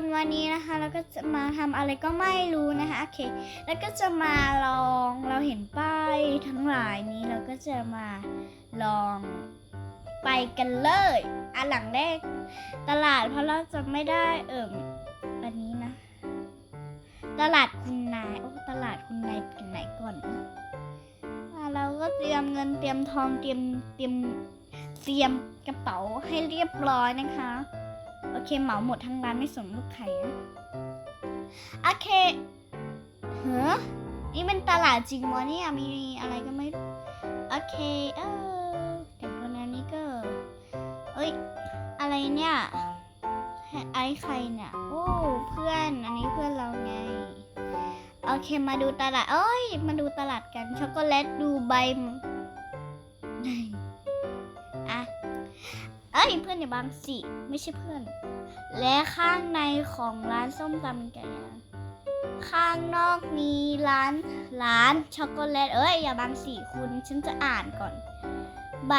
คนวันนี้นะคะเราก็จะมาทำอะไรก็ไม่รู้นะคะโอเค แล้วก็จะมาลองเราเห็นป้ายทั้งหลายนี้เราก็จะมาลองไปกันเลยอันหลังแรกตลาดเพราะเราจะไม่ได้เอิ่มอันนี้นะ ตลาดคุณนายโอ้ตลาดคุณนายเป็นไหนก่อนนะอะเราก็เตรียมเงินเตรียมทองเตรียมเตรียมเตรียมกระเป๋าให้เรียบร้อยนะคะ โอเคเหมาหมดทั้งร้านไม่สนลูกใครนะโอเคเฮ้อนี่เป็นตลาดจริงวะเนี่ยมีอะไรก็ไม่โอเคเออแต่คนนั้นนี่ก็เอ้ยอะไรเนี่ยไอ้ใครเนี่ยโอ้เพื่อนอันนี้เพื่อนเราไงโอเคมาดูตลาดเอ้ยมาดูตลาดกันช็อกโกแลตดูใบ ยเพื่อนอย่าบังสิไม่ใช่เพื่อน และข้างในของร้านส้มตำไก่ย่างข้างนอกมีร้านร้านช็อกโกแลตเอ้ยอย่าบังสิคุณฉันจะอ่านก่อน ใบ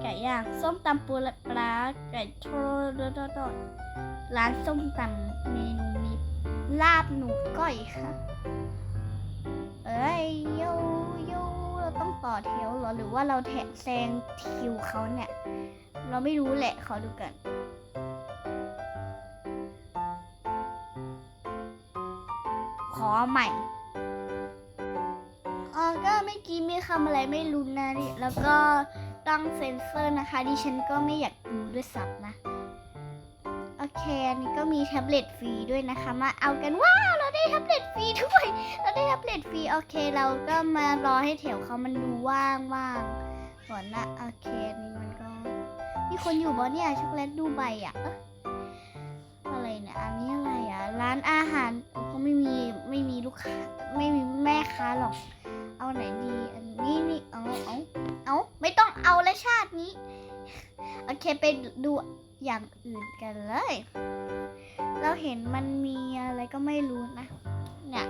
ไก่ย่างส้มตำปูปลาไก่ทอดดดดร้านส้มตำเมนูมีลาบหนูก้อยค่ะ เอ้ยโยโย ต้องต่อแถวเหรอหรือว่าเราแทะแซงคิวเขาเนี่ย เราไม่รู้แหละขอดูกันขอใหม่เออก็เมื่อกี้มีคำอะไรไม่รู้นะดิแล้วก็ต้องเซ็นเซอร์นะคะ ดิฉันก็ไม่อยากดูด้วยซ้ำนะ โอเค อันนี้ก็มีแท็บเล็ตฟรีด้วยนะคะ มาเอากันว้าว ด้แท็บเล็ตฟรีโอเคเราก็มารอให้แถวเขามันดูว่างว่างๆก่อนนะโอเคนี่มันก็มีคนอยู่บ่เนี่ยช็อกโกแลตดูใบอะอะไรเนี่ยอันนี้อะไรอะร้านอาหารก็ไม่มีไม่มีลูกค้าไม่มีแม่ค้าหรอก เอาไหนดีอันนี้นี่เอาเอาเอาไม่ต้องเอาและชาตินี้โอเคไปดูอย่างอื่นกันเลย เราเห็นมันมีอะไรก็ไม่รู้นะเนี่ย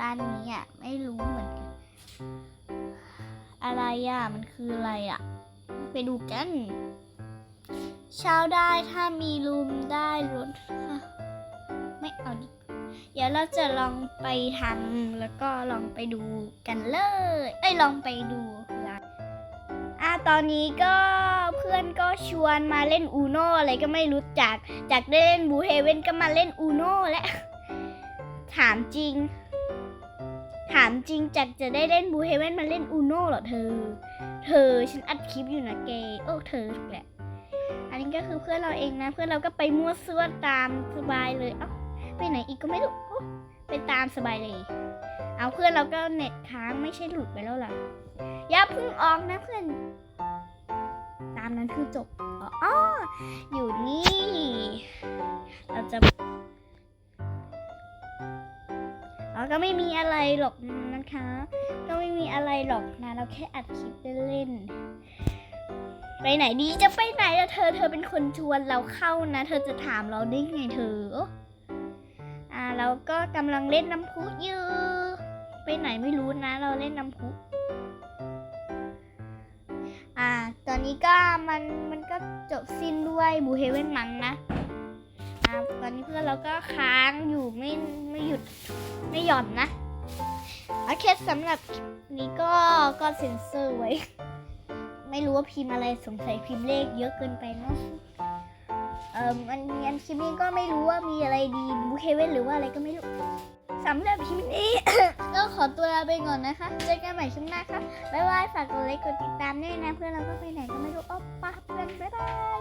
ร้านนี้อะไม่รู้เหมือนกันอะไรอะมันคืออะไรอะ ไปดูกัน เช้าได้ถ้ามีลุมได้รถค่ะไม่เอาดิเดี๋ยวเราจะลองไปทำแล้วก็ลองไปดูกันเลย เอ้ยลองไปดูร้านอะตอนนี้ก็เพื่อนก็ชวนมาเล่นอูโนอะไรก็ไม่รู้จัก จากได้เล่นบูเฮเว่นก็มาเล่นอูโนและถามจริง ถามจริงจากจะได้เล่นบูเฮเว่นมาเล่นอูโนเหรอเธอ เธอฉันอัดคลิปอยู่นะเกโอ้เธอถูกแหละ อันนี้ก็คือเพื่อนเราเองนะ เพื่อนเราก็ไปมั่วซั่วตามสบายเลย เอ้าไปไหนอีกก็ไม่รู้โอ้ไปตามสบายเลย เอาเพื่อนเราก็เน็ตค้างไม่ใช่หลุดไปแล้วล่ะ อย่าพิ่งออกนะเพื่อน ตามนั้นคือจบ อ๋อ อยู่นี่ เราจะ ก็ไม่มีอะไรหรอกนะคะ ก็ไม่มีอะไรหรอกนะ เราแค่อัดคลิปเล่นๆไปไหนดีจะไปไหนอะเธอ เธอเป็นคนชวนเราเข้านะ เธอจะถามเราได้ไงเธออ่าเราก็กำลังเล่นน้ำพุอยู่ไปไหนไม่รู้นะ เราเล่นน้ำพุอ่า ตอนนี้ก็มันมันก็จบสิ้นด้วยบูเฮเว่นมันะ นะอ่าตอนนี้เพื่อนเราก็ค้างอยู่ไม่ไม่หยุดไม่หย่อนนะโอเคสำหรับคลิปนี้ก็ก็เซ็นเซอร์ไว้ ไม่รู้ว่าพิมพ์อะไรสงสัยพิมพ์เลขเยอะเกินไปเนาะเอ่อมันงั้นคลิปนี้ก็ไม่รู้ว่ามีอะไรดีบูเคเว่นหรือว่าอะไรก็ไม่รู้สำหรับคลิปนี้ ก็ขอตัวลาไปก่อนนะคะเจอกันใหม่ช่วงหน้าค่ะบ๊ายบายฝากกดไลค์กดติดตามด้วยนะ เพื่อนเราก็ไปไหนก็ไม่รู้อ๊อปป้าเพื่อนบ๊ายบาย